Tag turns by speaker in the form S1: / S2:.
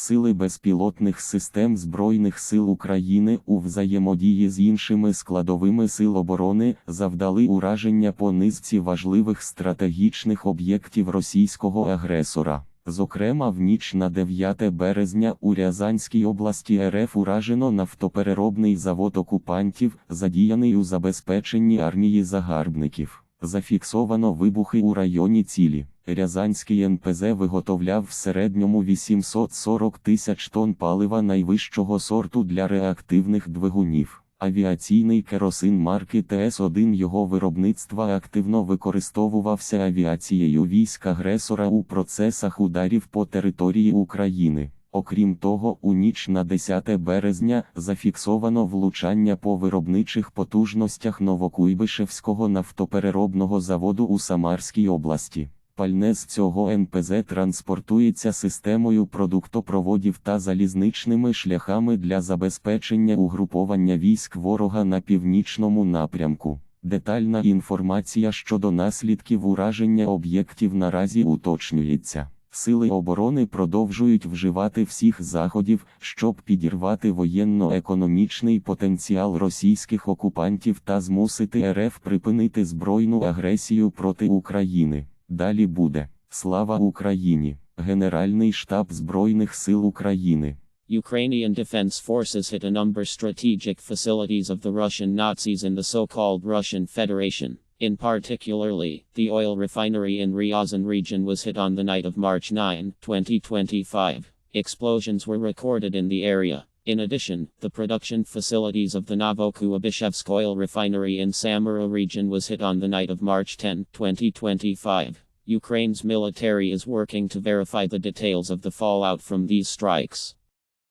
S1: Сили безпілотних систем Збройних сил України у взаємодії з іншими складовими сил оборони завдали ураження по низці важливих стратегічних об'єктів російського агресора. Зокрема, в ніч на 9 березня у Рязанській області РФ уражено нафтопереробний завод окупантів, задіяний у забезпеченні армії загарбників. Зафіксовано вибухи у районі цілі. Рязанський НПЗ виготовляв в середньому 840 тисяч тонн палива найвищого сорту для реактивних двигунів. Авіаційний керосин марки ТС-1 його виробництва активно використовувався авіацією військ агресора у процесах ударів по території України. Окрім того, у ніч на 10 березня зафіксовано влучання по виробничих потужностях Новокуйбишевського нафтопереробного заводу у Самарській області. Пальне з цього НПЗ транспортується системою продуктопроводів та залізничними шляхами для забезпечення угруповання військ ворога на північному напрямку. Детальна інформація щодо наслідків ураження об'єктів наразі уточнюється. Сили оборони продовжують вживати всіх заходів, щоб підірвати воєнно-економічний потенціал російських окупантів та змусити РФ припинити збройну агресію проти України. Далі буде Слава Україні! Генеральний штаб Збройних сил України.
S2: Ukrainian defense forces hit a number strategic facilities of the Russian Nazis in the so-called Russian Federation. In particularly, the oil refinery in Ryazan region was hit on the night of March 9, 2025. Explosions were recorded in the area. In addition, the production facilities of the Novokuybishevsk oil refinery in Samara region was hit on the night of March 10, 2025. Ukraine's military is working to verify the details of the fallout from these strikes.